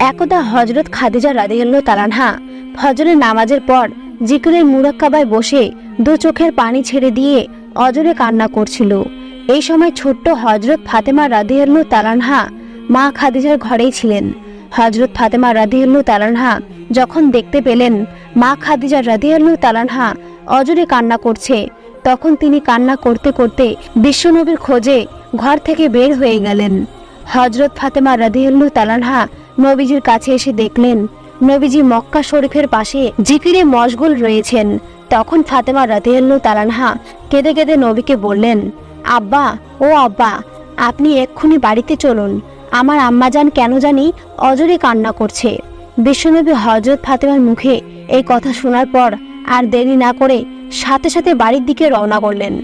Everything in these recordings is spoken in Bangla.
একদা হজরত খাদিজা রাদিয়াল্লাহু তালানহা ফজরের নামাজের পর জিকিরের মুরাক্কাবায় বসে দু চোখের পানি ছেড়ে দিয়ে অজরে কান্না করছিল। এই সময় ছোট্ট হজরত ফাতেমা রাদিয়াল্লাহু তালানহা মা খাদিজার ঘরেই ছিলেন। হজরত ফাতেমা রাদিয়াল্লাহু তালানহা যখন দেখতে পেলেন মা খাদিজা রাদিয়াল্লাহু তালানহা অজরে কান্না করছে, তখন তিনি কান্না করতে করতে বিশ্বনবীর খোঁজে ঘর থেকে বের হয়ে গেলেন। হজরত ফাতেমা রাদিয়াল্লাহু তালানহা নবীজির কাছে এসে দেখলেন, নবীজি মক্কা শরীফের পাশে জিকিরে মশগুল রয়েছেন। তখন ফাতেমা রাদিয়াল্লাহু তালানহা কেঁদে কেঁদে নবীকে বললেন, আব্বা, ও আব্বা, আপনি এক্ষুনি বাড়িতে চলুন। আমার আম্মাজান কেন জানি অজরে কান্না করছে। বিশ্বনবী হজরত ফাতেমার মুখে এই কথা শোনার পর আর দেরি না করে সাথে সাথে বাড়ির দিকে রওনা করলেন।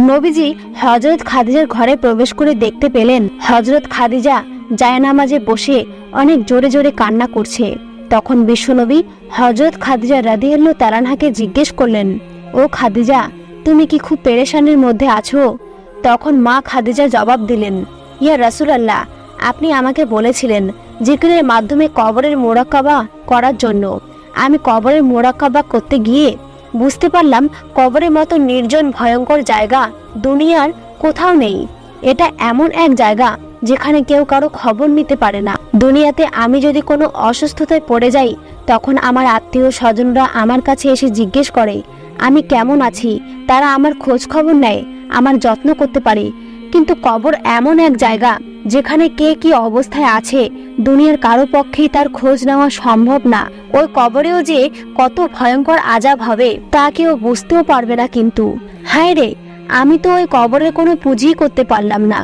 নবীজি হজরত খাদিজার ঘরে প্রবেশ করে দেখতে পেলেন হজরত খাদিজা জায়নামাজে বসে অনেক জোরে জোরে কান্না করছে। তখন বিশ্বনবী হজরত খাদিজা রাদিয়াল্লাহু তারানহাকে জিজ্ঞেস করলেন, ও খাদিজা, তুমি কি খুব পেরেশানির মধ্যে আছো? তখন মা খাদিজা জবাব দিলেন, ইয়া রাসূলুল্লাহ, আপনি আমাকে বলেছিলেন জিকিরের মাধ্যমে কবরের মোরাক্কাবা করার জন্য। আমি কবরের মোরাক্কাবা করতে গিয়ে বুঝতে পারলাম কবরের মতো নির্জন, ভয়ঙ্কর জায়গা দুনিয়ার কোথাও নেই। এটা এমন এক জায়গা যেখানে কেউ কারও খবর নিতে পারে না। দুনিয়াতে আমি যদি কোনো অসুস্থতায় পড়ে যাই, তখন আমার আত্মীয় স্বজনরা আমার কাছে এসে জিজ্ঞেস করে, আমি কেমন আছি? তারা আমার খোঁজ খবর নেয়, আমার যত্ন করতে পারে। কিন্তু কবর এমন এক জায়গা যেখানে কে কি অবস্থায় আছে, দুনিয়ার কারও পক্ষেই তার খোঁজ নেওয়া সম্ভব না। ওই কবরেও যে কত ভয়ঙ্কর আজাব হবে, তা কেউ বুঝতেও পারবে না কিন্তু। হায় রে, আমি তো ওই কবরের কোনো পুঁজি করতে পারলাম না।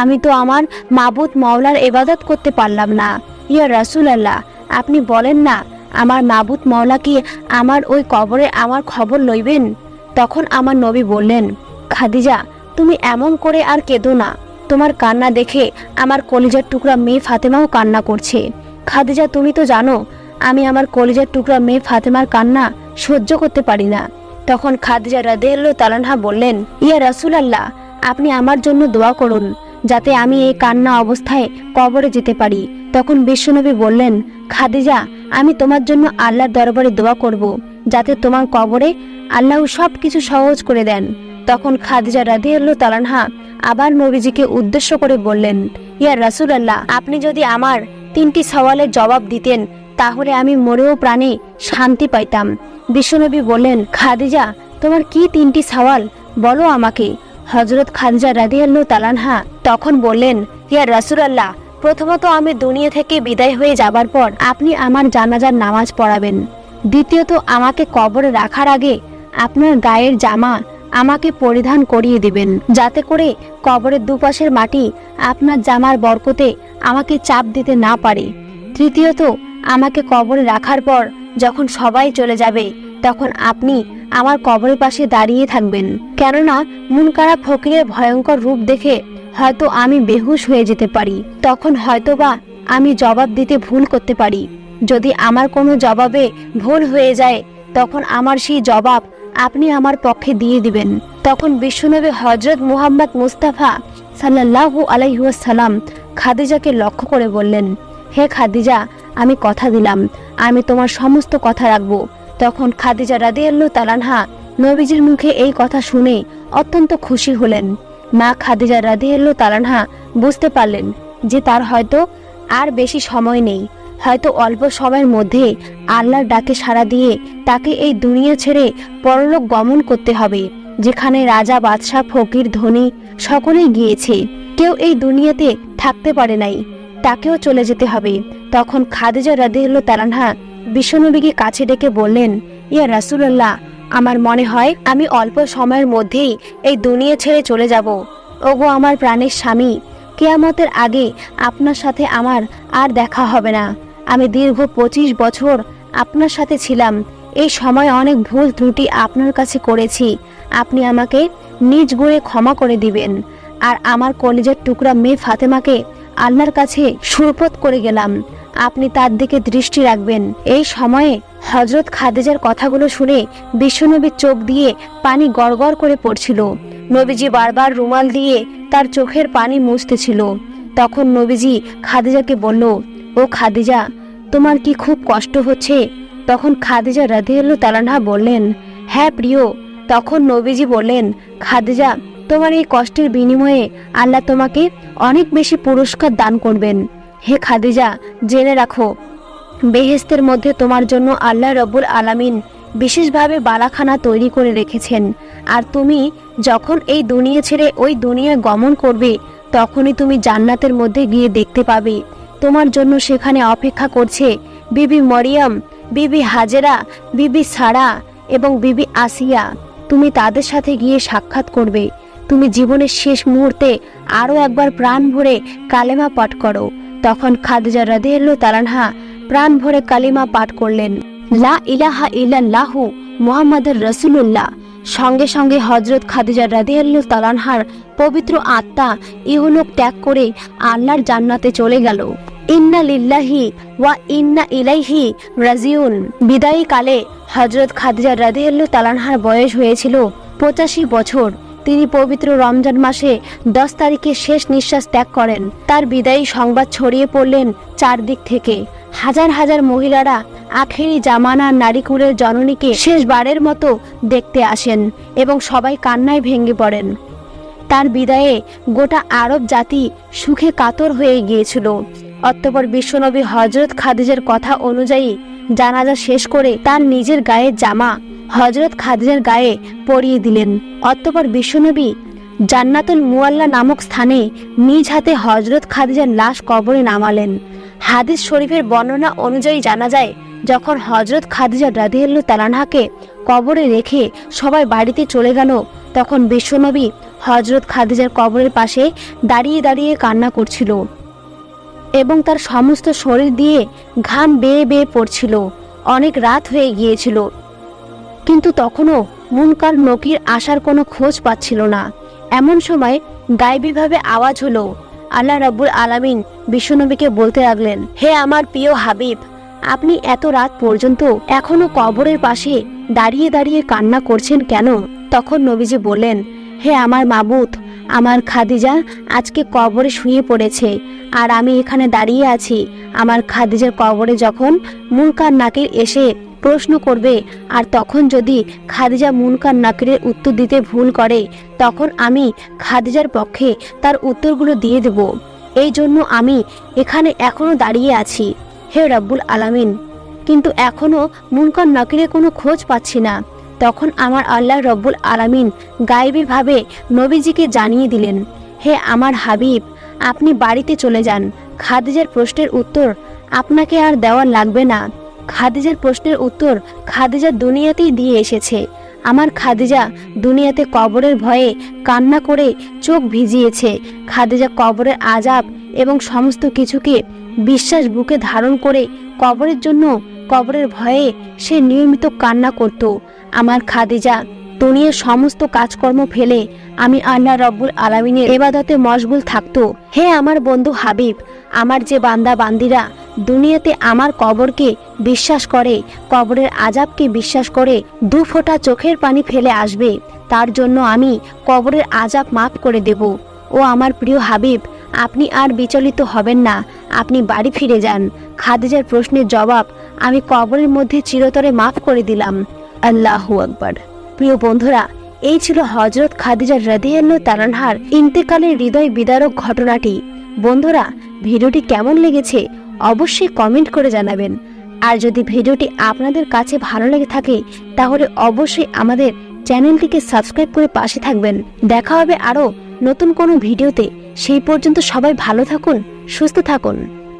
আমি তো আমার মাবুদ মাওলার এবাদত করতে পারলাম না। ইয়া রাসুল আল্লাহ আপনি বলেন না, আমার মাবুদ মাওলা কি আমার ওই কবরে আমার খবর লইবেন? তখন আমার নবী বললেন, খাদিজা তুমি এমন করে আর কেঁদো না। তোমার কান্না দেখে আমার কলিজার টুকরা মেয়ে ফাতেমাও কান্না করছে। খাদিজা, তুমি তো জানো, আমি আমার কলিজার টুকরা মেয়ে ফাতেমার কান্না সহ্য করতে পারি না। তখন খাদিজা রাদেল্লো তালানহা বললেন, ইয়া রাসুল আল্লাহ আপনি আমার জন্য দোয়া করুন, যাতে আমি এই কান্না অবস্থায় কবরে যেতে পারি। তখন বিশ্বনবী বললেন, খাদিজা, আমি তোমার জন্য আল্লাহর দরবারে দোয়া করব, যাতে তোমার কবরে আল্লাহ সব কিছু সহজ করে দেন। তখন খাদিজা রাদিয়াল্লাহু তালানহা আবার নবীজিকে উদ্দেশ্য করে বললেন, ইয়া রাসুল আল্লাহ আপনি যদি আমার তিনটি সওয়ালের জবাব দিতেন, তাহলে আমি মরেও প্রাণে শান্তি পাইতাম। বিশ্বনবী বললেন, খাদিজা, তোমার কি তিনটি সওয়াল? বলো আমাকে। হজরত খাদিজা রাদিয়াল্লাহু তালানহা তখন বললেন, ইয়া রাসুল আল্লাহ প্রথমত আমি দুনিয়া থেকে বিদায় হয়ে যাবার পর আপনি আমার জানাজার নামাজ পড়াবেন। দ্বিতীয়ত, আমাকে কবরে রাখার আগে আপনার গায়ের জামা আমাকে পরিধান করিয়ে দিবেন। যাতে করে কবরের দুপাশের মাটি আপনার জামার বরকতে আমাকে চাপ দিতে না পারে। তৃতীয়ত, আমাকে কবরে রাখার পর যখন সবাই চলে যাবে, তখন আপনি আমার কবরের পাশে দাঁড়িয়ে থাকবেন। কেননা, মুনকারা ফকিরের ভয়ঙ্কর রূপ দেখে হয়তো আমি বেহুশ হয়ে যেতে পারি। তখন হয়তোবা আমি জবাব দিতে ভুল করতে পারি। যদি আমার কোনো জবাবে ভুল হয়ে যায়, তখন আমার সেই জবাব আপনি আমার পক্ষে দিয়ে দিবেন। তখন বিশ্বনবী হজরত মুহাম্মদ মুস্তাফা সাল্লাল্লাহু আলাইহাল্লাম খাদিজাকে লক্ষ্য করে বললেন, হে খাদিজা, আমি কথা দিলাম, আমি তোমার সমস্ত কথা রাখব। তখন খাদিজা রাদিয়াল্লাহু তালানহা নবীজির মুখে এই কথা শুনে অত্যন্ত খুশি হলেন। মা খাদিজা রাদিয়াল্লাহু তালানহা বুঝতে পারলেন যে তার হয়তো আর বেশি সময় নেই। হয়তো অল্প সময়ের মধ্যে আল্লাহর ডাকে সাড়া দিয়ে তাকে এই দুনিয়া ছেড়ে পরলোক গমন করতে হবে, যেখানে রাজা, বাদশাহ, ফকির, ধনী সকলেই গিয়েছে। কেউ এই দুনিয়াতে থাকতে পারে নাই, তাকেও চলে যেতে হবে। তখন খাদিজা রাদিয়াল্লাহু তালানহা বিশ্বনবীকে কাছে ডেকে বললেন, ইয়া রাসূলুল্লাহ, আমার মনে হয় আমি অল্প সময়ের মধ্যেই এই দুনিয়া ছেড়ে চলে যাব। ওগো আমার প্রাণের স্বামী, কেয়ামতের আগে আপনার সাথে আমার আর দেখা হবে না। আমি দীর্ঘ পঁচিশ বছর আপনার সাথে ছিলাম। এই সময় অনেক ভুল ত্রুটি আপনার কাছে করেছি। আপনি আমাকে নিজ গুণে ক্ষমা করে দিবেন। আর আমার কলেজের টুকরা মেয়ে ফাতেমাকে আল্লাহর কাছে সুরপত করে গেলাম। আপনি তার দিকে দৃষ্টি রাখবেন। এই সময়ে হজরত খাদেজার কথাগুলো শুনে বিশ্বনবীর চোখ দিয়ে পানি গড়গড় করে পড়ছিল। নবীজি বারবার রুমাল দিয়ে তার চোখের পানি মুছতেছিল তখন নবীজি খাদেজাকে বলল ও খাদিজা, তোমার কি খুব কষ্ট হচ্ছে? তখন খাদিজা রাদিয়াল্লাহু তালানহা বললেন হ্যাঁ প্রিয়। তখন নবীজি বললেন, খাদিজা, তোমার এই কষ্টের বিনিময়ে আল্লাহ তোমাকে অনেক বেশি পুরস্কার দান করবেন। হে খাদিজা, জেনে রাখো বেহেস্তের মধ্যে তোমার জন্য আল্লাহ রব্বুল আলামিন বিশেষভাবে বালাখানা তৈরি করে রেখেছেন। আর তুমি যখন এই দুনিয়া ছেড়ে ওই দুনিয়া গমন করবে, তখনই তুমি জান্নাতের মধ্যে গিয়ে দেখতে পাবে। তোমার জন্য সেখানে অপেক্ষা করছে বিবি মরিয়ম, বিবি হাজেরা, বিবি সারা এবং বিবি আসিয়া। তুমি তাদের সাথে গিয়ে সাক্ষাৎ করবে। তুমি জীবনের শেষ মুহূর্তে আরও একবার প্রাণ ভরে কালেমা পাঠ করো। তখন খাদিজা রাদিয়াল্লাহু তালানহা প্রাণ ভরে কালিমা পাঠ করলেন। লা ইলাহা ইল্লাল্লাহু মুহাম্মাদুর রাসূলুল্লাহ। সঙ্গে সঙ্গে হজরত খাদিজা রাদিয়াল্লাহু তালানহার পবিত্র আত্মা ইহলোক ত্যাগ করে আল্লাহর জান্নাতে চলে গেল। ইন্না লিল্লাহি ওয়া ইন্না ইলাইহি রাজিউন। বিদায়ী কালে হজরত খাদিজা রাদিয়াল্লাহু তালানহার বয়স হয়েছিল পঁচাশি বছর। তিনি পবিত্র রমজান মাসে দশ তারিখে শেষ নিঃশ্বাস ত্যাগ করেন। তার বিদায়ী সংবাদ ছড়িয়ে পড়লেন চারদিক থেকে। হাজার হাজার মহিলারা আখেরি জামানার নারীকুলের জননীকে শেষবারের মতো দেখতে আসেন এবং সবাই কান্নায় ভেঙে পড়েন। তার বিদায়ে গোটা আরব জাতি সুখে কাতর হয়ে গিয়েছিল। অতঃপর বিশ্বনবী হজরত খাদিজের কথা অনুযায়ী জানাজা শেষ করে তার নিজের গায়ের জামা হজরত খাদিজার গায়ে পরিয়ে দিলেন। অতঃপর বিশ্বনবী জান্নাতুল মুয়াল্লা নামক স্থানে নিজ হাতে হজরত খাদিজার লাশ কবরে নামালেন। হাদিস শরীফের বর্ণনা অনুযায়ী জানা যায়, যখন হজরত খাদিজা রাদিয়াল্লু তালানহাকে কবরে রেখে সবাই বাড়িতে চলে গেল, তখন বিশ্বনবী হজরত খাদিজার কবরের পাশে দাঁড়িয়ে দাঁড়িয়ে কান্না করছিল এবং তার সমস্ত শরীর দিয়ে ঘাম বেয়ে বেয়ে পড়ছিল, অনেক রাত হয়ে গিয়েছিল। কিন্তু তখনও মুনকার নকির আসার কোনো খোঁজ পাচ্ছিল না। এমন সময় গায়েবীভাবে আওয়াজ হলো আল্লাহ রাব্বুল আলামিন বিশ্বনবীকে বলতে লাগলেন, হে আমার প্রিয় হাবিব, আপনি এত রাত পর্যন্ত এখনও কবরের পাশে দাঁড়িয়ে দাঁড়িয়ে কান্না করছেন কেন? তখন নবীজি বললেন, হে আমার মাবুত, আমার খাদিজা আজকে কবরে শুয়ে পড়েছে, আর আমি এখানে দাঁড়িয়ে আছি। আমার খাদিজার কবরে যখন মুনকার নাকির এসে প্রশ্ন করবে, আর তখন যদি খাদিজা মুনকার নাকিরের উত্তর দিতে ভুল করে, তখন আমি খাদিজার পক্ষে তার উত্তরগুলো দিয়ে দেব। এই জন্য আমি এখানে এখনও দাঁড়িয়ে আছি। হে রব্বুল আলামিন! কিন্তু এখনও মুনকার নাকিরের কোনো খোঁজ পাচ্ছি না। তখন আমার আল্লাহ রব্বুল আলামিন গায়েবীভাবে নবীজিকে জানিয়ে দিলেন, হে আমার হাবিব, আপনি বাড়িতে চলে যান। খাদিজার প্রশ্নের উত্তর আপনাকে আর দেওয়া লাগবে না। খাদিজার প্রশ্নের উত্তর খাদিজা দুনিয়াতেই দিয়ে এসেছে। আমার খাদিজা দুনিয়াতে কবরের ভয়ে কান্না করে চোখ ভিজিয়েছে। খাদিজা কবরের আজাব এবং সমস্ত কিছুকে বিশ্বাস বুকে ধারণ করে কবরের জন্য কবরের ভয়ে সে নিয়মিত কান্না করত। আমার খাদিজা দুনিয়ার সমস্ত কাজকর্ম ফেলে আমি আল্লাহ রব্বুল আলামিনের এবাদতে মশগুল থাকতো। হে আমার বন্ধু হাবিব আমার যে বান্দা বান্দিরা দুনিয়াতে আমার কবরকে বিশ্বাস করে, কবরের আজাবকে বিশ্বাস করে দু ফোঁটা চোখের পানি ফেলে আসবে, তার জন্য আমি কবরের আজাব মাফ করে দেব। ও আমার প্রিয় হাবিব, আপনি আর বিচলিত হবেন না, আপনি বাড়ি ফিরে যান। খাদিজার প্রশ্নের জবাব আমি কবরের মধ্যে চিরতরে মাফ করে দিলাম। আল্লাহ আকবার। প্রিয় বন্ধুরা, এই ছিল হজরত খাদিজা রাদিয়াল্লাহু তারানহার ইন্তেকালের হৃদয় বিদারক ঘটনাটি। বন্ধুরা, ভিডিওটি কেমন লেগেছে অবশ্যই কমেন্ট করে জানাবেন। আর যদি ভিডিওটি আপনাদের কাছে ভালো লেগে থাকে, তাহলে অবশ্যই আমাদের চ্যানেলটিকে সাবস্ক্রাইব করে পাশে থাকবেন। দেখা হবে আরও নতুন কোনো ভিডিওতে। সেই পর্যন্ত সবাই ভালো থাকুন, সুস্থ থাকুন।